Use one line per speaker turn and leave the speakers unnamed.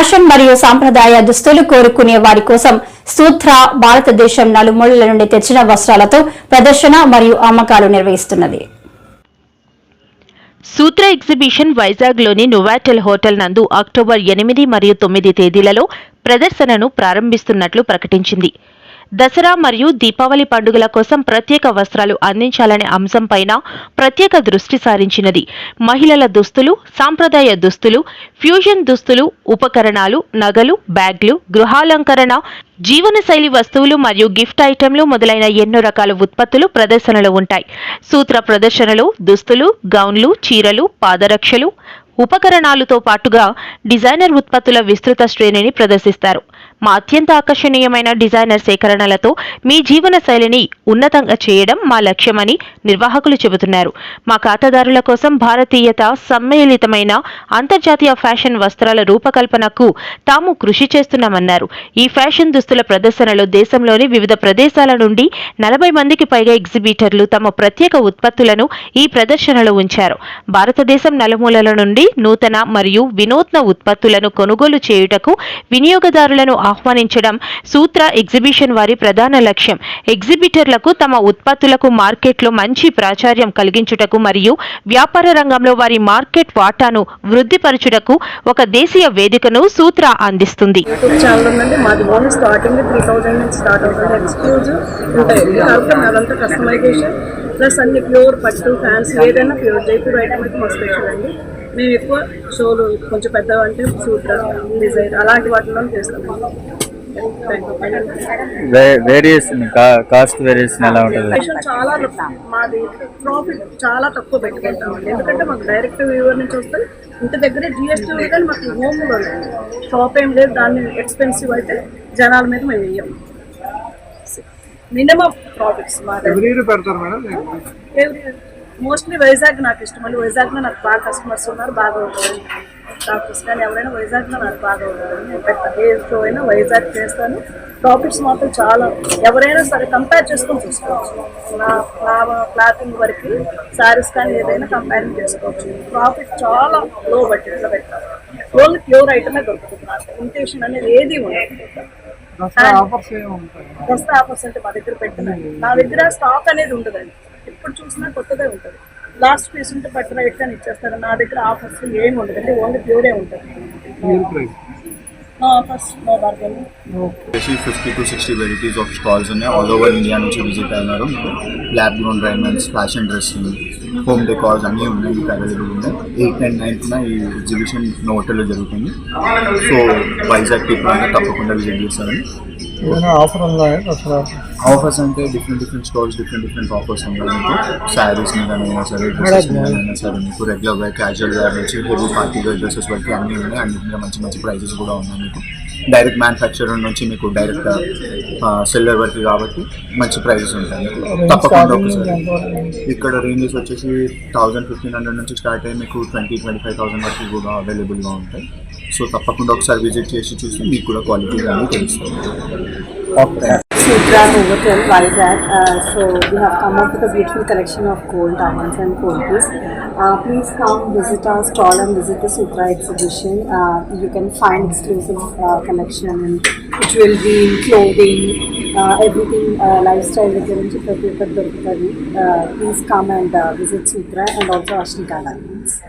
Fashion మరియు సాంప్రదాయ దుస్తులు కోరుకునే వారి కోసం సూత్ర భారతదేశం నలుమూలల నుండి తెచ్చిన వస్త్రాలతో ప్రదర్శన మరియు అమ్మకాలు నిర్వహిస్తున్నది.
సూత్ర ఎగ్జిబిషన్ వైజాగ్లోని నువాటెల్ హోటల్ నందు అక్టోబర్ ఎనిమిది మరియు తొమ్మిది తేదీలలో ప్రదర్శనను ప్రారంభిస్తున్నట్లు ప్రకటించింది. దసరా మరియు దీపావళి పండుగల కోసం ప్రత్యేక వస్త్రాలు అందించాలనే అంశంపైన ప్రత్యేక దృష్టి సారించినది. మహిళల దుస్తులు సాంప్రదాయ దుస్తులు ఫ్యూజన్ దుస్తులు ఉపకరణాలు నగలు బ్యాగ్లు గృహాలంకరణ జీవనశైలి వస్తువులు మరియు గిఫ్ట్ ఐటెంలు మొదలైన ఎన్నో రకాల ఉత్పత్తులు ప్రదర్శనలో ఉంటాయి. సూత్ర ప్రదర్శనలో దుస్తులు గౌన్లు చీరలు పాదరక్షలు ఉపకరణాలతో పాటుగా డిజైనర్ ఉత్పత్తుల విస్తృత శ్రేణిని ప్రదర్శిస్తారు. మా అత్యంత ఆకర్షణీయమైన డిజైనర్ సేకరణలతో మీ జీవన శైలిని ఉన్నతంగా చేయడం మా లక్ష్యమని నిర్వాహకులు చెబుతున్నారు. మా ఖాతాదారుల కోసం భారతీయత సమ్మేళితమైన అంతర్జాతీయ ఫ్యాషన్ వస్త్రాల రూపకల్పనకు తాము కృషి చేస్తున్నామన్నారు. ఈ ఫ్యాషన్ దుస్తుల ప్రదర్శనలో దేశంలోని వివిధ ప్రదేశాల నుండి నలభై మందికి పైగా ఎగ్జిబిటర్లు తమ ప్రత్యేక ఉత్పత్తులను ఈ ప్రదర్శనలో ఉంచారు. భారతదేశం నలుమూలల నుండి నూతన మరియు వినూత్న ఉత్పత్తులను కొనుగోలు చేయుటకు వినియోగదారులను ఆహ్వానించడం సూత్ర ఎగ్జిబిషన్ వారి ప్రధాన లక్ష్యం. ఎగ్జిబిటర్లకు తమ ఉత్పత్తులకు మార్కెట్లో మంచి ప్రాచుర్యం కలిగించుటకు మరియు వ్యాపార రంగంలో వారి మార్కెట్ వాటాను వృద్ధిపరచుటకు ఒక దేశీయ వేదికను సూత్ర అందిస్తుంది.
ప్లస్ అన్ని ప్యూర్ పట్టు ఫ్యాన్స్ ఏదైనా ప్యూర్ జైపూర్ ఐటమ్ అయితే మా స్పెషల్ అండి. మేము ఎక్కువ షోలు కొంచెం పెద్దగా అంటే సూత్ర డిజైన్ అలాంటి వాటిలో చేస్తాం.
వేరియేషన్ కాస్ట్ వేరియేషన్ ఎలా ఉంటుంది?
చాలా మాది ప్రాఫిట్ చాలా తక్కువ పెట్టుకుంటామండి ఎందుకంటే మాకు డైరెక్ట్ వ్యూవర్ నుంచి వస్తే ఇంటి దగ్గరే జిఎస్టీ కానీ మాకు హోమ్ కూడా ఉంది షాప్ ఏం లేదు దాన్ని ఎక్స్పెన్సివ్ అయితే జనాల మీద మేము వెయ్యం. మినిమం ప్రాఫిట్స్ మా
పెడతారు మేడం?
ఎవ్రీ? మోస్ట్లీ వైజాగ్ నాకు ఇష్టం. అండి వైజాగ్లో నాకు బాగా కస్టమర్స్ ఉన్నారు బాగా అవుతుంది డాక్టర్స్ కానీ ఎవరైనా వైజాగ్లో నాకు బాగా అవుతుంది నేను పెద్ద ఏ షో అయినా వైజాగ్ చేస్తాను. ప్రాఫిట్స్ మాత్రం చాలా ఎవరైనా సరే కంపేర్ చేసుకొని చూసుకోవచ్చు. నా క్లాతింగ్ వరకు శారీస్ కానీ ఏదైనా కంపేరింగ్ చేసుకోవచ్చు. ప్రాఫిట్ చాలా లో బడ్జెట్లో పెట్టాలి ఓన్లీ ప్యూర్ ఐటమే దొరుకుతుంది నాకు. ఇమిటేషన్ అనేది ఏది ఉండదు.
ఆఫర్స్
దసరా అంటే మా దగ్గర పెట్టినాయి నా దగ్గర స్టాక్ అనేది ఉండదండి. చూసినా కొత్తదే ఉంటుంది. లాస్ట్ పీస్ ఉంటే పట్టు రైట్ కానీ ఇచ్చేస్తారు. నా దగ్గర ఆఫర్స్ ఏమి ఉండదు. అంటే ఓన్లీ ప్యూరే ఉంటుంది.
Fifty to sixty varieties of stalls ఉన్నాయి. ఆల్ ఓవర్ ఇండియా నుంచి విజిట్ అయినారు ల్యాబ్ ఫ్యాషన్ డ్రెస్సింగ్ హోమ్ డెకార్స్ అన్నీ ఉన్నాయి. మీకు అవైలబుల్ ఉన్నాయి. ఎయిట్ అండ్ నైన్త్న ఈ ఎగ్జిబిషన్ హోటల్లో జరుగుతుంది. సో వైజాగ్ పీపుల్ తప్పకుండా విజిట్ చేస్తారని.
ఏదైనా ఆఫర్ ఉందా దసరా
ఆఫర్స్ అంటే different different stalls different different offers ఉన్నాయి మీకు. శారీస్ మీద అయినా సరే డ్రెస్సెస్ మీద అయినా సరే మీకు రెగ్యులర్ వేర్ క్యాజువల్ వేర్ నుంచి హెవీ పార్టీ వేర్ డ్రెస్సెస్ వరకు అన్నీ ఉన్నాయి. అన్నిటి మీద మంచి మంచి ప్రైజెస్ కూడా ఉన్నాయి మీకు. డైరెక్ట్ మ్యానుఫ్యాక్చరర్ నుంచి మీకు డైరెక్ట్ సెల్లర్ వరకు కాబట్టి మంచి ప్రైజెస్ ఉంటాయి. తప్పకుండా ఒకసారి. ఇక్కడ రేంజెస్ వచ్చేసి థౌజండ్ ఫిఫ్టీన్ హండ్రెడ్ నుంచి స్టార్ట్ అయ్యి మీకు ట్వంటీ ట్వంటీ ఫైవ్ థౌసండ్ వరకు కూడా అవైలబుల్గా ఉంటాయి. సో తప్పకుండా ఒకసారి విజిట్ చేసి చూసి మీకు కూడా క్వాలిటీ అనేది తెలుస్తుంది.
are over 12 wise uh, so we have come up with a beautiful collection of gold diamonds and goldies. Uh, please come visit our stall and visit the Sutra exhibition. Uh, you can find exclusive uh, collection and which will be clothing, uh, everything uh, lifestyle different, to Pratyupat Please come and uh, visit Sutra and also Ashnika Diamonds.